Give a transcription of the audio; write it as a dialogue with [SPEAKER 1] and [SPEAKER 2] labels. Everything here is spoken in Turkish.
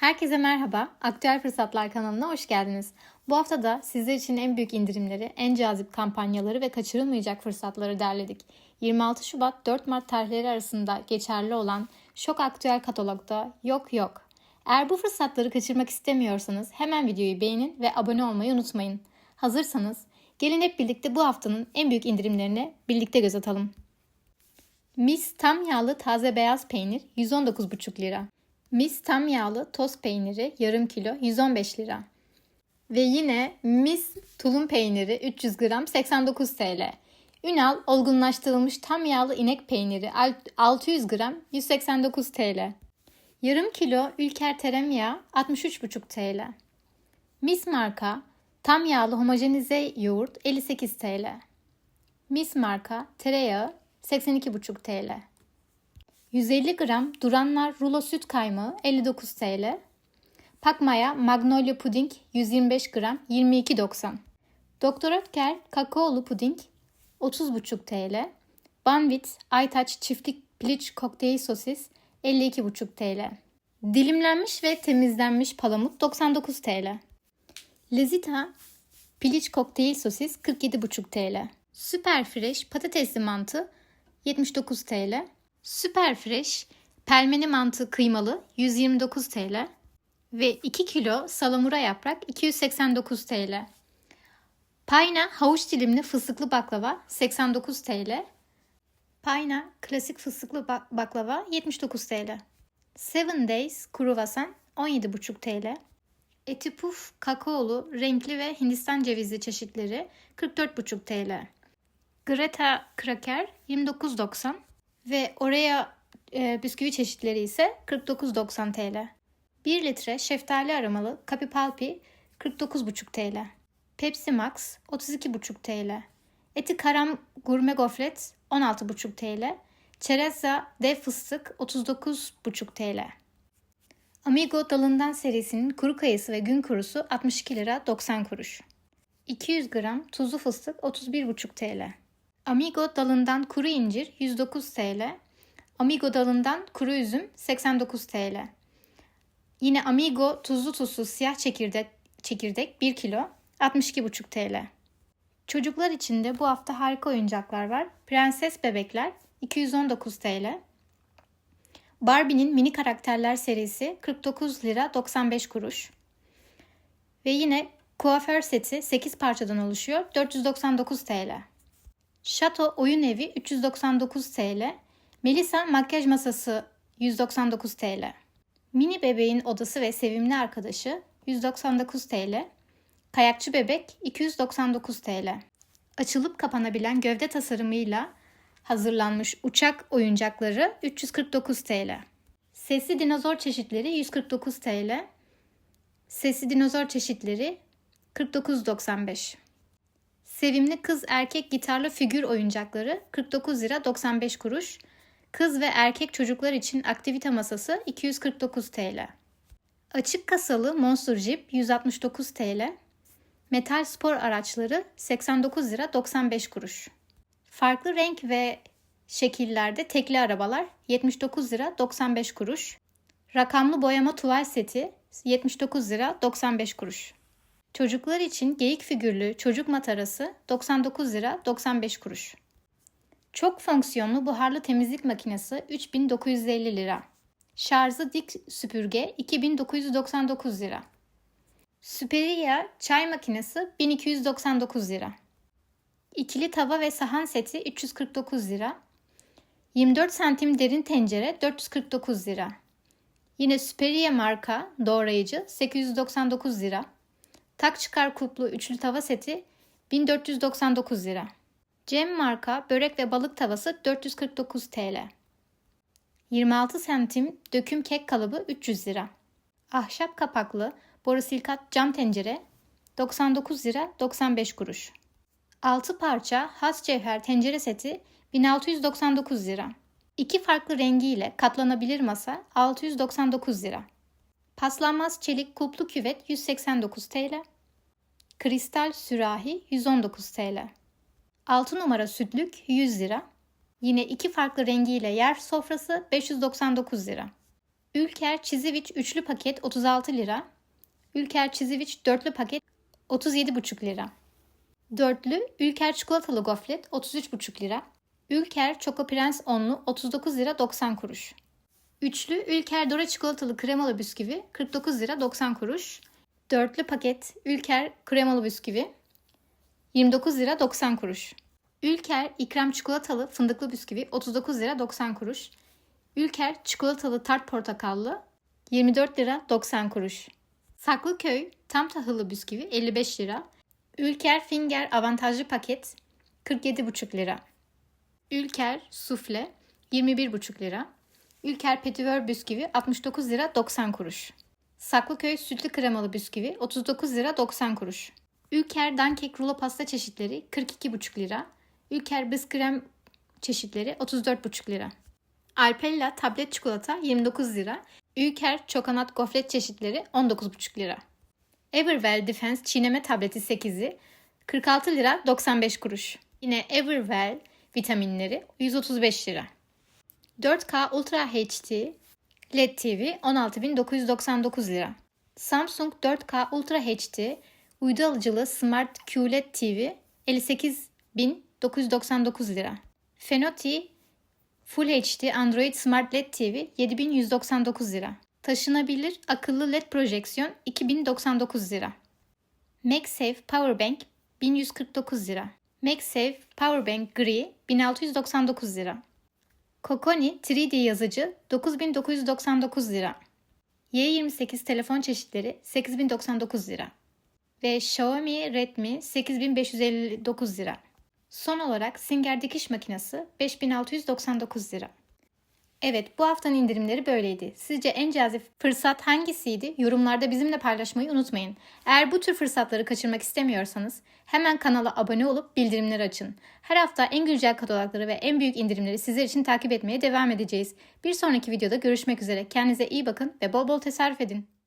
[SPEAKER 1] Herkese merhaba. Aktüel Fırsatlar kanalına hoş geldiniz. Bu hafta da sizler için en büyük indirimleri, en cazip kampanyaları ve kaçırılmayacak fırsatları derledik. 26 Şubat 4 Mart tarihleri arasında geçerli olan Şok Aktüel katalogda yok yok. Eğer bu fırsatları kaçırmak istemiyorsanız hemen videoyu beğenin ve abone olmayı unutmayın. Hazırsanız gelin hep birlikte bu haftanın en büyük indirimlerine birlikte göz atalım. Mis tam yağlı taze beyaz peynir 119,5 lira. Mis tam yağlı toz peyniri yarım kilo 115 lira. Ve yine mis tulum peyniri 300 gram 89 TL. Ünal olgunlaştırılmış tam yağlı inek peyniri 600 gram 189 TL. Yarım kilo Ülker tereyağı 63,5 TL. Mis marka tam yağlı homojenize yoğurt 58 TL. Mis marka tereyağı 82,5 TL. 150 gram Duranlar rulo süt kaymağı 59 TL. Pakmaya Magnolia puding 125 gram 22.90. Doktor Ötker kakaolu puding 30,5 TL. Banvit Aytaç çiftlik piliç kokteyl sosis 52,5 TL. Dilimlenmiş ve temizlenmiş palamut 99 TL. Lezita piliç kokteyl sosis 47,5 TL. Süper fresh patatesli mantı 79 TL. Süper fresh pelmeni mantı kıymalı 129 TL ve 2 kilo salamura yaprak 289 TL. Payna havuç dilimli fıstıklı baklava 89 TL. Payna klasik fıstıklı baklava 79 TL. Seven Days kruvasan 17,5 TL. Eti puf kakaolu renkli ve Hindistan cevizi çeşitleri 44,5 TL. Greta kraker 29,90 ve oraya e, bisküvi çeşitleri ise 49,90 TL. 1 litre şeftali aromalı Capipalpi 49,5 TL. Pepsi Max 32,5 TL. Eti karam gurme gofret 16,5 TL. Çerezza dev fıstık 39,5 TL. Amigo dalından serisinin kuru kayısı ve gün kurusu 62 lira 90 kuruş. 200 gram tuzlu fıstık 31,5 TL. Amigo dalından kuru incir 109 TL. Amigo dalından kuru üzüm 89 TL. Yine Amigo tuzlu tuzsuz siyah çekirdek, çekirdek 1 kilo 62,5 TL. Çocuklar için de bu hafta harika oyuncaklar var. Prenses bebekler 219 TL. Barbie'nin mini karakterler serisi 49 lira 95 kuruş. Ve yine kuaför seti 8 parçadan oluşuyor 499 TL. Şato oyun evi 399 TL. Melisa makyaj masası 199 TL. Mini bebeğin odası ve sevimli arkadaşı 199 TL. Kayakçı bebek 299 TL. Açılıp kapanabilen gövde tasarımıyla hazırlanmış uçak oyuncakları 349 TL. Sesli dinozor çeşitleri 149 TL. Sesli dinozor çeşitleri 49.95. Sevimli kız erkek gitarlı figür oyuncakları 49 lira 95 kuruş. Kız ve erkek çocuklar için aktivite masası 249 TL. Açık kasalı Monster Jeep 169 TL. Metal spor araçları 89 lira 95 kuruş. Farklı renk ve şekillerde tekli arabalar 79 lira 95 kuruş. Rakamlı boyama tuval seti 79 lira 95 kuruş. Çocuklar için geyik figürlü çocuk matarası 99 lira 95 kuruş. Çok fonksiyonlu buharlı temizlik makinesi 3950 lira. Şarjı dik süpürge 2999 lira. Süperiya çay makinesi 1299 lira. İkili tava ve sahan seti 349 lira. 24 santim derin tencere 449 lira. Yine Superior marka doğrayıcı 899 lira. Tak çıkar kuplu üçlü tava seti 1499 lira. Cem marka börek ve balık tavası 449 TL. 26 santim döküm kek kalıbı 300 lira. Ahşap kapaklı borosilikat cam tencere 99 lira 95 kuruş. 6 parça has cevher tencere seti 1699 lira. İki farklı rengiyle katlanabilir masa 699 lira. Paslanmaz çelik kuplu küvet 189 TL. Kristal sürahi 119 TL. 6 numara sütlük 100 lira. Yine iki farklı rengiyle yer sofrası 599 lira. Ülker Çiziviç üçlü paket 36 lira. Ülker Çiziviç dörtlü paket 37,5 lira. Dörtlü Ülker çikolatalı gofret 33,5 lira. Ülker Çoko Prens onlu 39 lira 90 kuruş. Üçlü Ülker Dora çikolatalı kremalı bisküvi 49 lira 90 kuruş. Dörtlü paket Ülker kremalı bisküvi 29 lira 90 kuruş. Ülker ikram çikolatalı fındıklı bisküvi 39 lira 90 kuruş. Ülker çikolatalı tart portakallı 24 lira 90 kuruş. Saklıköy tam tahıllı bisküvi 55 lira. Ülker Finger avantajlı paket 47,5 lira. Ülker sufle 21,5 lira. Ülker Petitver bisküvi 69 lira 90 kuruş. Saklıköy sütlü kremalı bisküvi 39 lira 90 kuruş. Ülker dankek rulo pasta çeşitleri 42,5 lira. Ülker biskrem çeşitleri 34,5 lira. Alpella tablet çikolata 29 lira. Ülker çokonat gofret çeşitleri 19,5 lira. Everwell Defense çiğneme tableti 8'i 46 lira 95 kuruş. Yine Everwell vitaminleri 135 lira. 4K Ultra HD LED TV 16.999 lira. Samsung 4K Ultra HD uydu alıcılı Smart QLED TV 58.999 lira. Fenoti Full HD Android Smart LED TV 7199 lira. Taşınabilir akıllı LED projeksiyon 2099 lira. MagSafe Powerbank 1149 lira. MagSafe Powerbank Gri 1699 lira. Kokoni 3D yazıcı 9999 lira. Y28 telefon çeşitleri 8099 lira. Ve Xiaomi Redmi 8559 lira. Son olarak Singer dikiş makinesi 5699 lira. Evet bu haftanın indirimleri böyleydi. Sizce en cazip fırsat hangisiydi? Yorumlarda bizimle paylaşmayı unutmayın. Eğer bu tür fırsatları kaçırmak istemiyorsanız hemen kanala abone olup bildirimleri açın. Her hafta en güncel katalogları ve en büyük indirimleri sizler için takip etmeye devam edeceğiz. Bir sonraki videoda görüşmek üzere. Kendinize iyi bakın ve bol bol tasarruf edin.